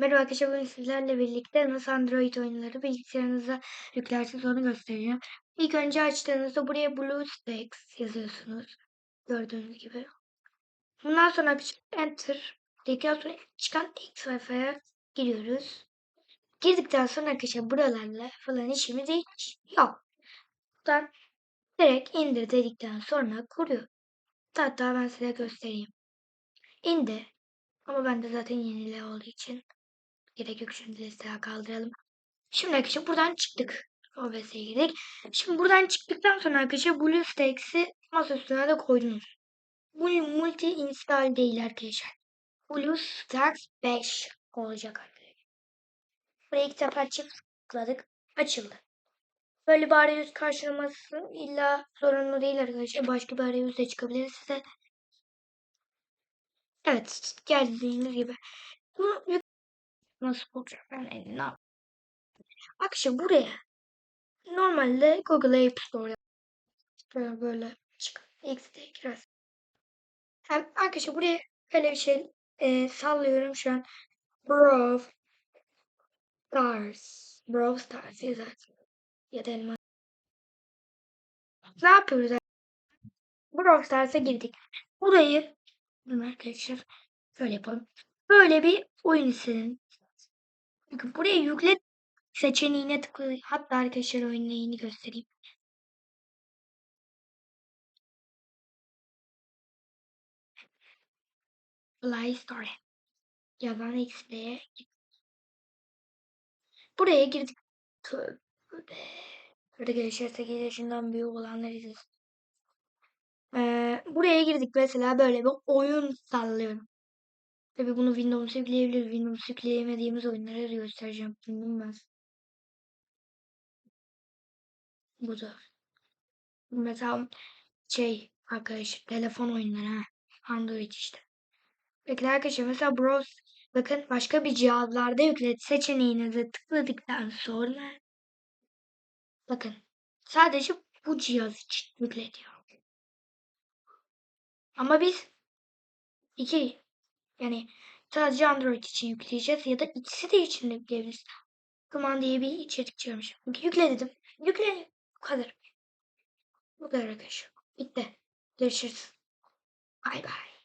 Merhaba arkadaşlar bugün sizlerle birlikte nasıl Android oyunları bilgisayarınıza yüklersiniz onu göstereceğim. İlk önce açtığınızda buraya BlueStacks yazıyorsunuz. Gördüğünüz gibi. Bundan sonra Enter dedikten sonra çıkan ilk sayfaya giriyoruz. Girdikten sonra arkadaşlar buralarla falan işimiz hiç yok. Buradan direkt indir dedikten sonra kuruyor. Hatta ben size göstereyim. İndi. Ama bende zaten yenile olduğu için Gerek yok şimdi listeye kaldıralım. Şimdi arkadaşlar buradan çıktık. OBS'ye girdik. Şimdi buradan çıktıktan sonra arkadaşlar BlueStacks'i masa üstüne de koydunuz. Bu multi install değil arkadaşlar. BlueStacks 5 olacak arkadaşlar. Buraya iki defa çift tıkladık. Açıldı. Böyle bir arayüz karşılaması illa zorunlu değil arkadaşlar. Başka bir arayüz de çıkabilir size. Evet geldiğiniz gibi. Bunu nasıl bulacağım ben eline Akşam buraya normalde Google App Store böyle böyle çık X'de girer. Hem arkadaşlar buraya böyle bir şey e, sallıyorum şu an. Brawl Stars. Brawl Stars yazarsın. Ya da elma. Ne yapıyoruz? Brawl Stars'a girdik. Burayı arkadaşlar şöyle yapalım. Böyle bir oyun istedim. Bakın buraya yükle seçeneğine tıklayın. Hatta arkadaşlar neyini göstereyim. Play Store. Yazan X'de Buraya girdik. Tövbe. Gençler 8 yaşından büyük olanlar izlesin. Ee, buraya girdik mesela böyle bir oyun sallıyorum. Tabi bunu Windows yükleyebiliriz. Windows yükleyemediğimiz oyunları göstereceğim. Bilmez. Bu da. Mesela şey arkadaşlar telefon oyunları ha. Android işte. Peki arkadaşlar mesela Browse bakın başka bir cihazlarda yüklet seçeneğinize tıkladıktan sonra bakın sadece bu cihaz için yükletiyor. Ama biz iki yani sadece Android için yükleyeceğiz ya da ikisi de için yükleyebiliriz. Command diye bir içerik çıkarmış. Yükle dedim. Yükle. Bu kadar. Bu kadar arkadaşlar. Bitti. Görüşürüz. Bay bay.